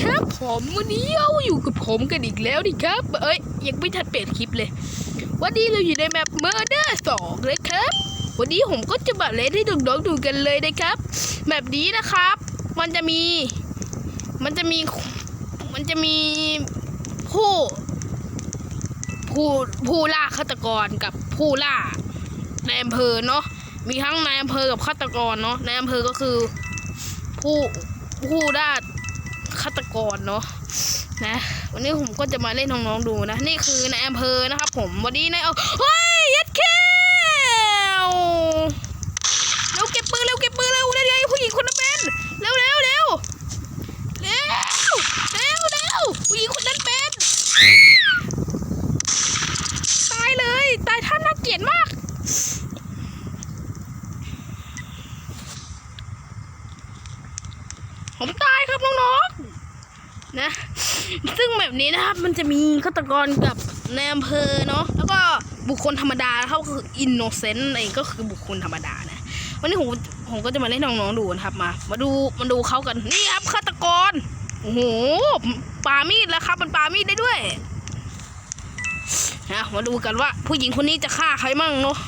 ครับผมวันนี้เอาอยู่กับผมกันอีกแล้วดิครับ เอ้ยยังไม่ทันเปลี่ยนคลิปเลย วันนี้เราอยู่ในแมป Murder 2เลยครับ วันนี้ผมก็จะมาเล่นให้น้องๆดูกันเลยนะครับแบบนี้นะครับ มันจะมี มันจะมี มันจะมีผู้ผู้ผู้ล่าฆาตกรกับผู้ล่าในอำเภอเนาะมีทั้งนายอำเภอกับฆาตกรเนาะนายอำเภอก็คือ ผู้ผู้ล่า ฆาตกรเนาะนะ วันนี้ผมก็จะมาเล่นน้องๆดูนะ นี่คือในอำเภอนะครับผมวันนี้ในายเอาเฮ้ยยัดแค่เร็วเก็บปืนเร็วเก็บปืนเร็วเร็วผู้หญิงคนนั้นเป็นเร็วเร็วเร็วเร็วเร็วเร็วผู้หญิงคนนั้นเป็นตายเลยตายท่านน่าเกลียดมากผมตาย นะ ซึ่งแบบนี้นะครับ มันจะมีฆาตกรกับในอำเภอเนาะแล้วก็บุคคลธรรมดาเขาคืออินโนเซนต์เองก็คือบุคคลธรรมดานะวันนี้ผมผมก็จะมาเล่นน้องๆดูนะครับมา มาดูมาดูเขากันนี่ครับฆาตกรโอ้โหปามีดแล้วครับมันปามีดได้ด้วยนะมาดูกันว่า ผู้หญิงคนนี้จะฆ่าใครมั่งเนาะ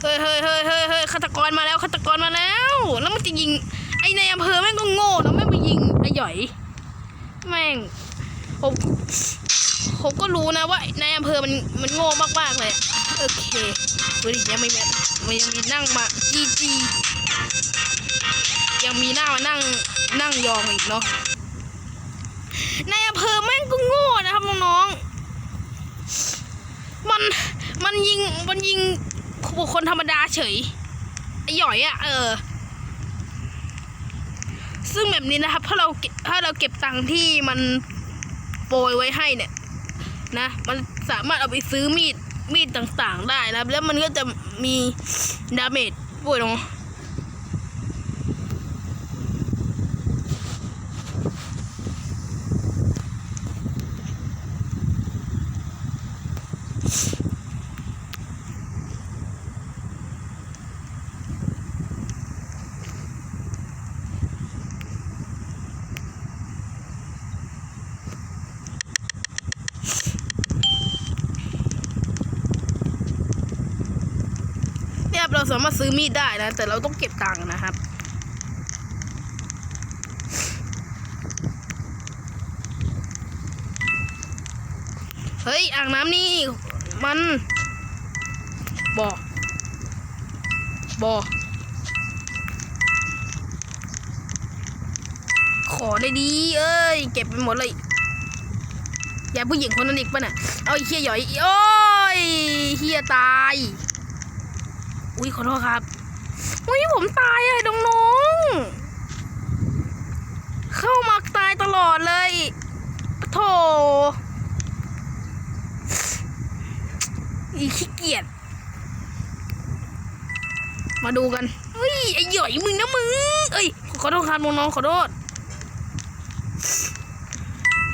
เฮ้ยเฮ้ยเฮ้ยเฮ้ยเฮ้ยฆาตกรมาแล้วฆาตกรมาแล้ว แล้วมันจะยิง ไอในอำเภอแม่งก็โง่แล้วแม่งไปยิงไอหย่อย แม่งผมผมก็รู้นะว่าในอำเภอมันมันโง่มากๆเลยโอเคดูดิยังไม่แม่มันยังมีนั่งมาจีจียังมีหน้ามานั่งนั่งยองอีกเนาะในอำเภอแม่งก็โง่นะครับน้องๆมันมันยิงมันยิงบุคคลธรรมดาเฉยไอ้หย่อยอะเออ ซึ่งแบบนี้นะครับ ถ้าเราถ้าเราเก็บตังค์ที่มันโปรยไว้ให้เนี่ยนะมันสามารถเอาไปซื้อมีดมีดต่างๆ ได้นะครับ แล้วมันก็จะมีดาเมจป่วยเน เราสามารถซื้อมีดได้นะ แต่เราต้องเก็บตังค์นะครับเฮ้ยอ่างน้ำนี่มันบ่อบ่อขอได้ดี เอ้ย เก็บไปหมดเลยอย่าผู้หญิงคนนั้นอีกป่ะน่ะ เอาเฮียหย่อย โอ้ยเฮียตาย อุ้ยขอโทษครับ อุ้ยผมตายอะน้องเข้ามาตายตลอดเลยโถอีขี้เกียจ มาดูกันเฮ้ยไอ้หย่อยมึงนะมึง เอ้ยขอโทษครับน้องๆขอโทษ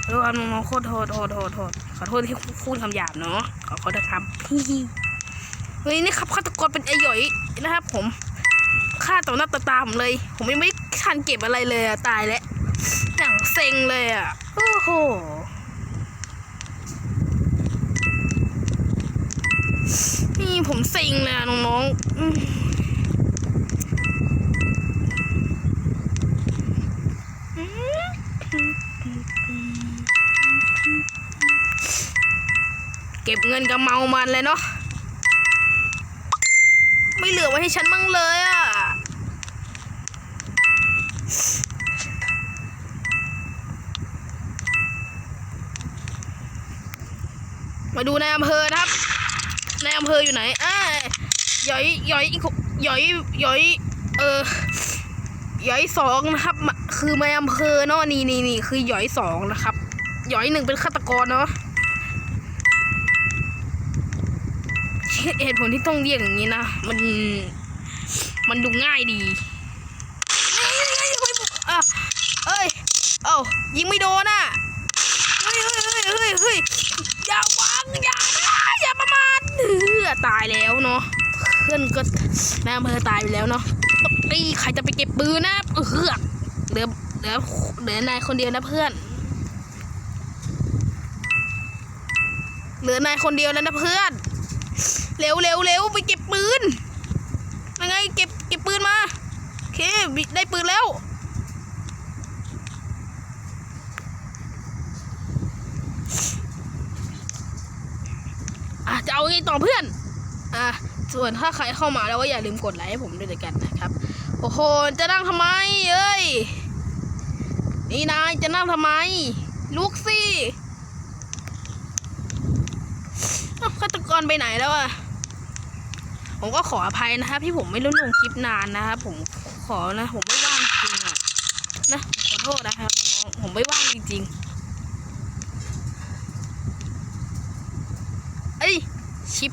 ขอโทษครับน้องๆขอโทษโทษโทษโทษขอโทษที่พูดคำหยาบเนาะขอโทษครับเฮ้ยนี่ครับฆาตกรเป็นไอหย่อยนะครับ ผมฆ่าต่อหน้าต่อตาผมเลย ผมยังไม่ทันเก็บอะไรเลยอะตายแล้วอย่างเซ็งเลยอะโอ้โหนี่ผมเซ็งเลยอะน้องๆอืมเก็บเงินกับเมามันเลยเนาะ ไม่เหลือไว้ให้ฉันบ้างเลยอะ มาดูในอำเภอครับในอำเภออยู่ไหนอ่าย่อยย่อยย่อยย่อยเออย่อยสองนะครับ คือในอำเภอเนาะนี่นี่นี่คือย่อยสองนะครับย่อยหนึ่งเป็นฆาตกรเนาะ เหตุผลที่ต้องเรียกอย่างนี้นะ มัน มันดูง่ายดีเอ้ย เอ้ายิงไม่โดนอะ เฮ้ยเฮ้ยเฮ้ยเฮ้ยเฮ้ยอย่าวางอย่าอย่าประมาทเออตายแล้วเนาะ เพื่อนก็นายอำเภอตายไปแล้วเนาะไอ้ยใครจะไปเก็บปืนนะเออลือเหลือเหลือนายคนเดียวนะเพื่อน เหลือนายคนเดียวแล้วนะเพื่อน เร็วเร็วเร็วไปเก็บปืนยังไงเก็บเก็บปืนมาโอเคได้ปืนแล้วอะจะเอาไงต่อเพื่อนอะส่วนถ้าใครเข้ามาแล้วก็อย่าลืมกดไลค์ให้ผมด้วยกันนะครับ โอ้โห จะนั่งทำไมเอ้ย นี่นายจะนั่งทำไม ลุกสิฆาตกรไปไหนแล้วอะ ผมก็ขออภัยนะครับที่ผมไม่รู้ลงคลิปนานนะครับผมขอนะ ผมไม่ว่างจริงอะนะขอโทษนะครับผมไม่ว่างจริงๆเอ้ยชิป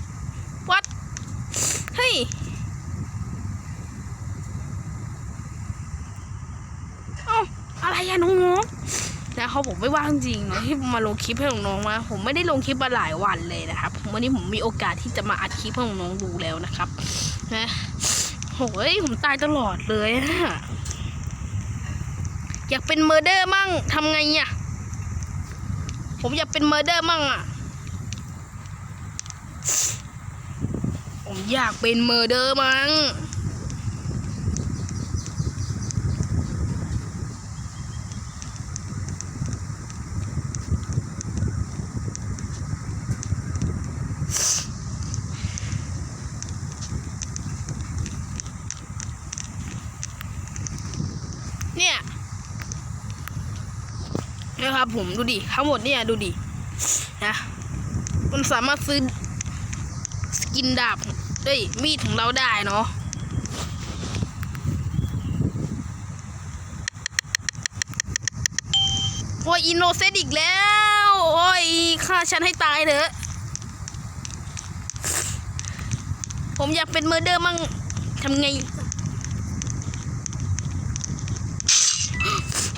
วัดเฮ้ยเอ้าอะไรอะน้องๆ นะครับผมไม่ว่างจริงเนาะที่มาลงคลิปให้น้องๆมาผมไม่ได้ลงคลิปมาหลายวันเลยนะครับวันนี้ผมมีโอกาสที่จะมาอัดคลิปให้น้องๆดูแล้วนะครับนะโหยผมตายตลอดเลยอะอยากเป็นเมอร์เดอร์มั่งทำไงเนี่ยผมอยากเป็นเมอร์เดอร์มั่งอะผมอยากเป็นเมอร์เดอร์มั่ง เนี่ย นะครับผมดูดิทั้งหมดเนี่ยดูดินะมันสามารถซื้อสกินดาบเอ้ยมีดของเราได้เนาะโอ้ยอินโนเซนต์อีกแล้ว โอ้ยฆ่าฉันให้ตายเถอะ ผมอยากเป็นเมอร์เดอร์มั่งทำไง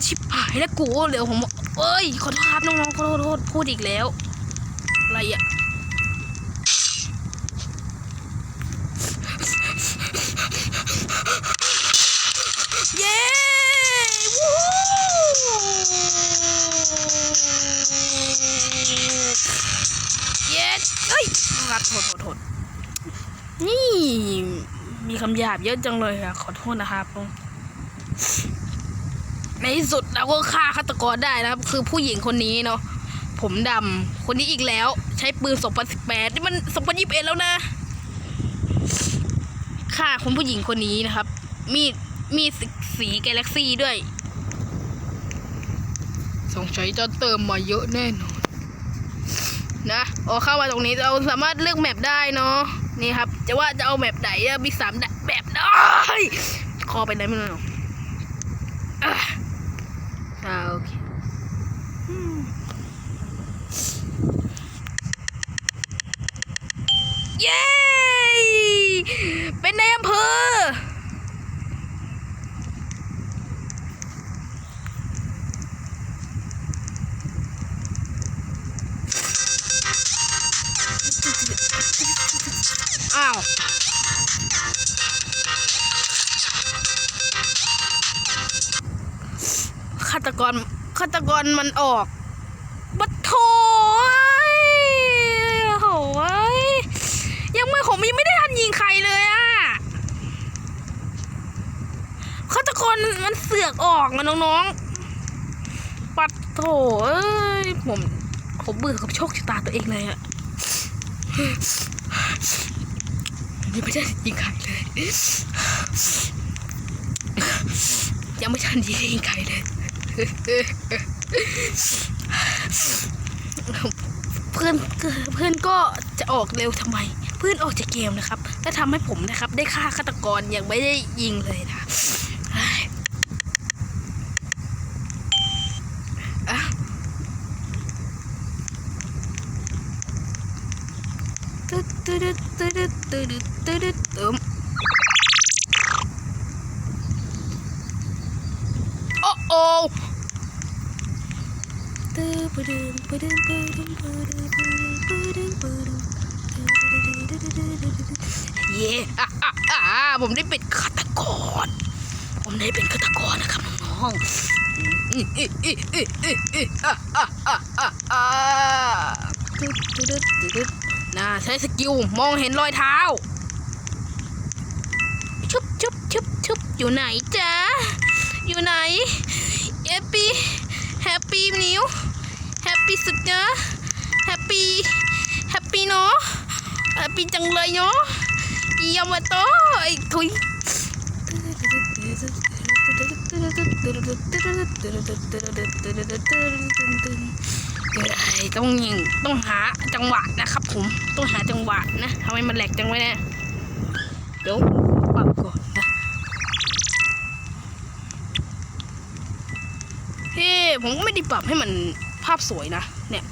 ชิบหายแล้วกูเดี๋ยวผม เอ้ยขอโทษครับน้องๆขอโทษพูดอีกแล้ว อะไรอะเย้วู้เย้เฮ้ยครับโทษโทษโทษนี่มีคำหยาบเยอะจังเลยอะขอโทษนะครับ ที่สุดเราก็ฆ่าฆาตกรได้นะครับ คือผู้หญิงคนนี้เนาะผมดำคนนี้อีกแล้ว ใช้ปืน 2018 นี่มัน 2021 แล้วนะฆ่าคนผู้หญิงคนนี้นะครับ มีดมีดสีกาแล็กซี่ด้วย สงสัยจะเติมมาเยอะแน่นอนนะโอเข้ามาตรงนี้เราสามารถเลือกแมปได้เนาะนี่ครับ จะว่าจะเอาแมปไหนอะมีสามแบบได้คอไปไหนไม่รู้ อะอ่าโอเคอืม เย้ เป็นในอำเภอ อ้าว ฆาตกร ฆาตกรมันออกบัดโถยโหยยังไม่ผมยังไม่ได้ทันยิงใครเลยอะฆาตกรมันเสื อกออกมาน้องๆ ปัดโถเอ้ยผมผมเบื่อกับโชคชะตาตัวเองเลยอะยังไม่ได้ยิงใครเลย ยังไม่ทันยิงใครเลย เพื่อนเพื่อนก็จะออกเร็วทำไม เพื่อนออกจากเกมนะครับและทำให้ผมนะครับ ได้ฆ่าฆาตกรยังไม่ได้ยิงเลยนะเฮ้ยอะ ตึ๊ดตึ๊ดตึ๊ดตึ๊ดตึ๊ดตึ๊ดตึ๊ดโอ้โอ้เย่อะอะอ่ผมได้เป็นฆาตกร ผมได้เป็นฆาตกรนะครับน้องอ งอื้ออื้ออื้ออื้ออื้ออื้ออะอะอะอะอะตึ๊ดตึ๊ดตึ๊ดตึ๊ดน่าใช้สกิลมองเห็นรอยเท้า ชุบชุบชุบชุบอยู่ไหนจ๊ะ อยู่ไหนแฮปปี้แฮปปี้นิวแฮปปี้สุดเนาะแฮปปี้แฮปปี้เนาะแฮปปี้จังเลยเนาะอียามาโตไอ้ทุยต้ ต้องยิงต้องหาจังหวะนะครับ ผมต้องหาจังหวะนะทำไมมันแหลกจังไว้เนี่ยเดี๋ยวปรับก่อนนะเฮ้ผมก็ไม่ได้ปรับให้มันภาพสวยนะเนี่ย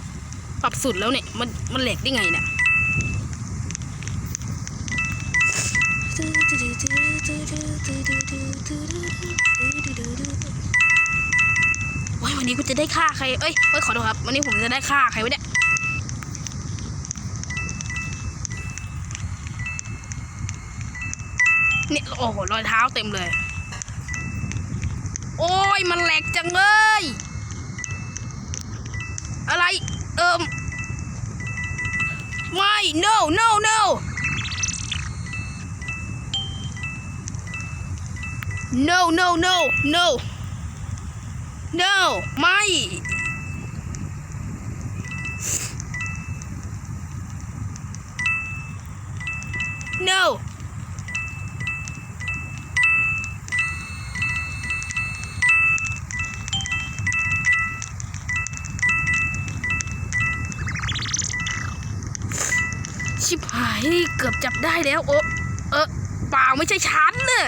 ปรับสุดแล้วเนี่ยมันมันแหลกได้ไงเนี่ย ว้ายวันนี้กูจะได้ฆ่าใคร เอ้ยเอ้ยขอโทษครับ วันนี้ผมจะได้ฆ่าใครวะเนี่ยเนี่ยโอ้โหรอยเท้าเต็มเลย โอ้ยมันแหลกจังเลยอะไรเอิมไม่ no no no no no no no no ไม่ no ชิบหายเกือบจับได้แล้วโอ้เออเปล่าไม่ใช่ฉันเน่ะ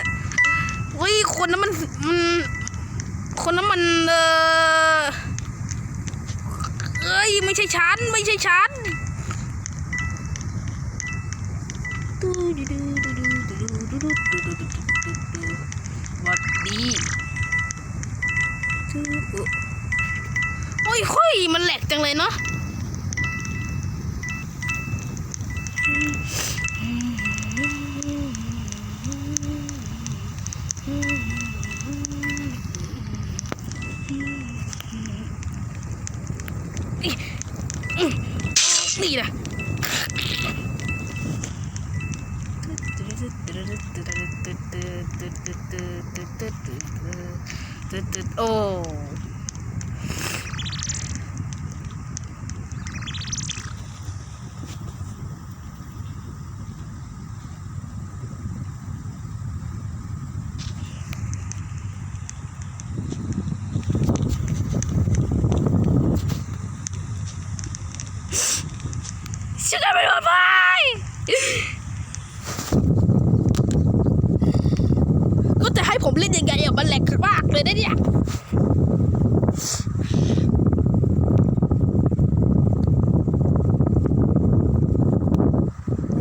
เฮ้ยคนนั้นมันมัน คนนั้นมันเออเอ้ยไม่ใช่ฉันไม่ใช่ฉันวัดดีโอ้ยค่อยมันแหลกจังเลยเนาะ นี่นะโอ้ฉันจะไปโดนไฟก็จะให้ผมเล่นยังไงอะมันแหลกมากเลยนะเนี่ย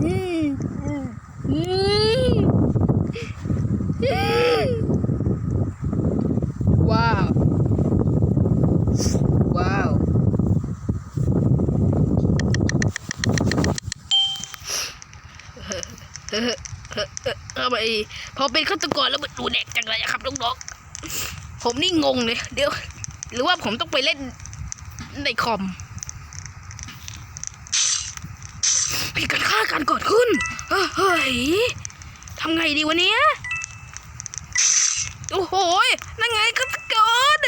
อืมอืมอืมอืมว้าว ว้าว เออเออเออ ทำไมพอเป็นฆาตกรแล้วมันดูแดกจังเลยครับน้องๆผมนี่งงเลย เดี๋ยว หรือว่าผมต้องไปเล่นในคอมมีการฆ่ากันเกิดขึ้นเฮ้ยทำไงดีวะเนี้ยโอ้โหยนั่นไงฆาตกร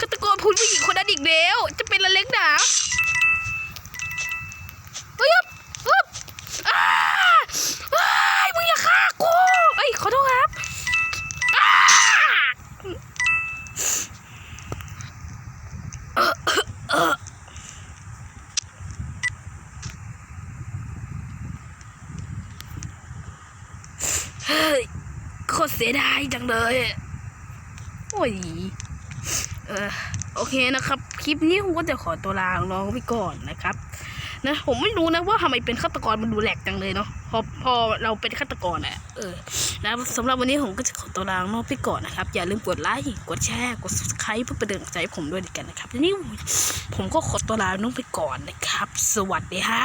ฆาตกรพูดผู้หญิงคนนั้นอีกแล้ว จะเป็นละเล็กหนา เฮ้ยโคตรเสียดายจังเลย โอ้ยเออโอเคนะครับ คลิปนี้ผมก็จะขอตัวลาน้องไปก่อนนะครับ นะ ผมไม่รู้นะว่าทำไมเป็นฆาตกรมันดูแหลกจังเลยเนาะพอพอเราเป็นฆาตกรอะเออนะสำหรับวันนี้ผมก็จะขอตัวลาน้องไปก่อนนะครับ อย่าลืมกดไลค์กดแชร์กด subscribe เพื่อเป็นกำลังใจผมด้วยดีกันนะครับทีนี้ผมก็ขอตัวลาน้องไปก่อนนะครับ สวัสดีฮะ